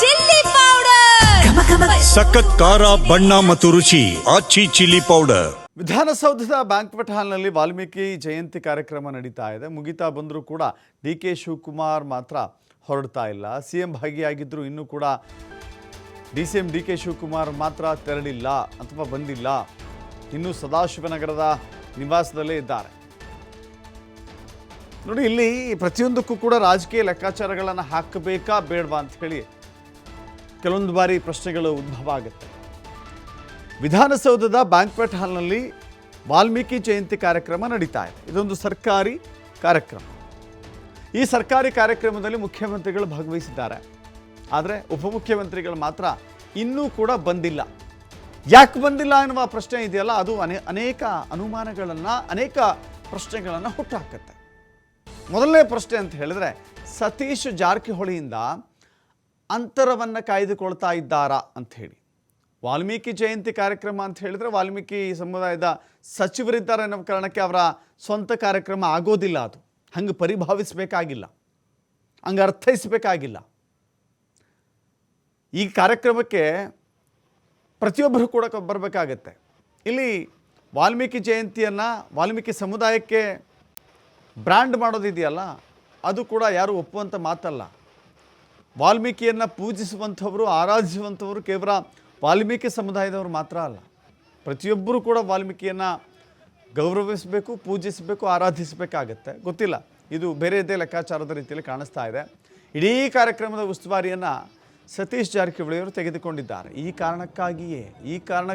Chilli powder. ಸಖತ್ ಖಾರ ಬಣ್ಣ ಮತ್ತು ರುಚಿ ಆಚಿ ಚಿಲ್ಲಿ ಪೌಡರ್. ವಿಧಾನಸೌಧದ ಬ್ಯಾಂಕ್ವೆಟ್ ಹಾಲ್ನಲ್ಲಿ ವಾಲ್ಮೀಕಿ ಜಯಂತಿ ಕಾರ್ಯಕ್ರಮ ನಡೀತಾ ಇದೆ. ಮುಗಿತಾ ಬಂದರೂ ಕೂಡ ಡಿ ಕೆ ಶಿವಕುಮಾರ್ ಮಾತ್ರ ಹೊರಡ್ತಾ ಇಲ್ಲ. ಸಿ ಎಂ ಭಾಗಿಯಾಗಿದ್ದರೂ ಇನ್ನೂ ಕೂಡ D C M D K Shivakumar ಮಾತ್ರ ತೆರಳಿಲ್ಲ ಅಥವಾ ಬಂದಿಲ್ಲ. ಇನ್ನೂ ಸದಾಶಿವನಗರದ ನಿವಾಸದಲ್ಲೇ ಇದ್ದಾರೆ. ನೋಡಿ ಇಲ್ಲಿ ಪ್ರತಿಯೊಂದಕ್ಕೂ ಕೂಡ ರಾಜಕೀಯ ಲೆಕ್ಕಾಚಾರಗಳನ್ನು ಹಾಕಬೇಕಾ ಬೇಡವಾ ಅಂತ ಹೇಳಿ ಕೆಲವೊಂದು ಬಾರಿ ಪ್ರಶ್ನೆಗಳು ಉದ್ಭವ ಆಗುತ್ತೆ. ವಿಧಾನಸೌಧದ ಬ್ಯಾಂಕ್ವೆಟ್ ಹಾಲ್ನಲ್ಲಿ ವಾಲ್ಮೀಕಿ ಜಯಂತಿ ಕಾರ್ಯಕ್ರಮ ನಡೀತಾ ಇದೆ. ಇದೊಂದು ಸರ್ಕಾರಿ ಕಾರ್ಯಕ್ರಮ. ಈ ಸರ್ಕಾರಿ ಕಾರ್ಯಕ್ರಮದಲ್ಲಿ ಮುಖ್ಯಮಂತ್ರಿಗಳು ಭಾಗವಹಿಸಿದ್ದಾರೆ. ಆದರೆ ಉಪಮುಖ್ಯಮಂತ್ರಿಗಳು ಮಾತ್ರ ಇನ್ನೂ ಕೂಡ ಬಂದಿಲ್ಲ. ಯಾಕೆ ಬಂದಿಲ್ಲ ಎನ್ನುವ ಪ್ರಶ್ನೆ ಇದೆಯಲ್ಲ, ಅದು ಅನೇ, ಅನೇಕ ಅನುಮಾನಗಳನ್ನು, ಅನೇಕ ಪ್ರಶ್ನೆಗಳನ್ನು ಹುಟ್ಟುಹಾಕುತ್ತೆ ಮೊದಲನೇ ಪ್ರಶ್ನೆ ಅಂತ ಹೇಳಿದ್ರೆ, ಸತೀಶ್ ಜಾರಕಿಹೊಳಿಯಿಂದ ಅಂತರವನ್ನು ಕಾಯ್ದುಕೊಳ್ತಾ ಇದ್ದಾರಾ ಅಂತ ಹೇಳಿ. ವಾಲ್ಮೀಕಿ ಜಯಂತಿ ಕಾರ್ಯಕ್ರಮ ಅಂತ ಹೇಳಿದ್ರೆ ವಾಲ್ಮೀಕಿ ಸಮುದಾಯದ ಸಚಿವರಿದ್ದಾರೆ ಅನ್ನೋ ಕಾರಣಕ್ಕೆ ಅವರ ಸ್ವಂತ ಕಾರ್ಯಕ್ರಮ ಆಗೋದಿಲ್ಲ ಅದು. ಹಂಗೆ ಪರಿಭಾವಿಸಬೇಕಾಗಿಲ್ಲ. ಹಂಗೆ ಅರ್ಥೈಸಬೇಕಾಗಿಲ್ಲ. ಈ ಕಾರ್ಯಕ್ರಮಕ್ಕೆ ಪ್ರತಿಯೊಬ್ಬರು ಕೂಡ ಬರಬೇಕಾಗತ್ತೆ. ಇಲ್ಲಿ ವಾಲ್ಮೀಕಿ ಜಯಂತಿಯನ್ನು ವಾಲ್ಮೀಕಿ ಸಮುದಾಯಕ್ಕೆ ಬ್ರ್ಯಾಂಡ್ ಮಾಡೋದಿದೆಯಲ್ಲ, ಅದು ಕೂಡ ಯಾರು ಒಪ್ಪುವಂಥ ಮಾತಲ್ಲ. ವಾಲ್ಮೀಕಿಯನ್ನು ಪೂಜಿಸುವಂಥವರು, ಆರಾಧಿಸುವಂಥವರು ಕೇವಲ ವಾಲ್ಮೀಕಿ ಸಮುದಾಯದವರು ಮಾತ್ರ ಅಲ್ಲ. ಪ್ರತಿಯೊಬ್ಬರೂ ಕೂಡ ವಾಲ್ಮೀಕಿಯನ್ನು ಗೌರವಿಸಬೇಕು, ಪೂಜಿಸಬೇಕು, ಆರಾಧಿಸಬೇಕಾಗತ್ತೆ. ಗೊತ್ತಿಲ್ಲ. ಇದು ಬೇರೆಯದೇ ಲೆಕ್ಕಾಚಾರದ ರೀತಿಯಲ್ಲಿ ಕಾಣಿಸ್ತಾ ಇದೆ. ಇಡೀ ಕಾರ್ಯಕ್ರಮದ ಉಸ್ತುವಾರಿಯನ್ನು ಸತೀಶ್ ಜಾರಕಿಹೊಳಿಯವರು ತೆಗೆದುಕೊಂಡಿದ್ದಾರೆ. ಈ ಕಾರಣಕ್ಕಾಗಿಯೇ, ಈ ಕಾರಣ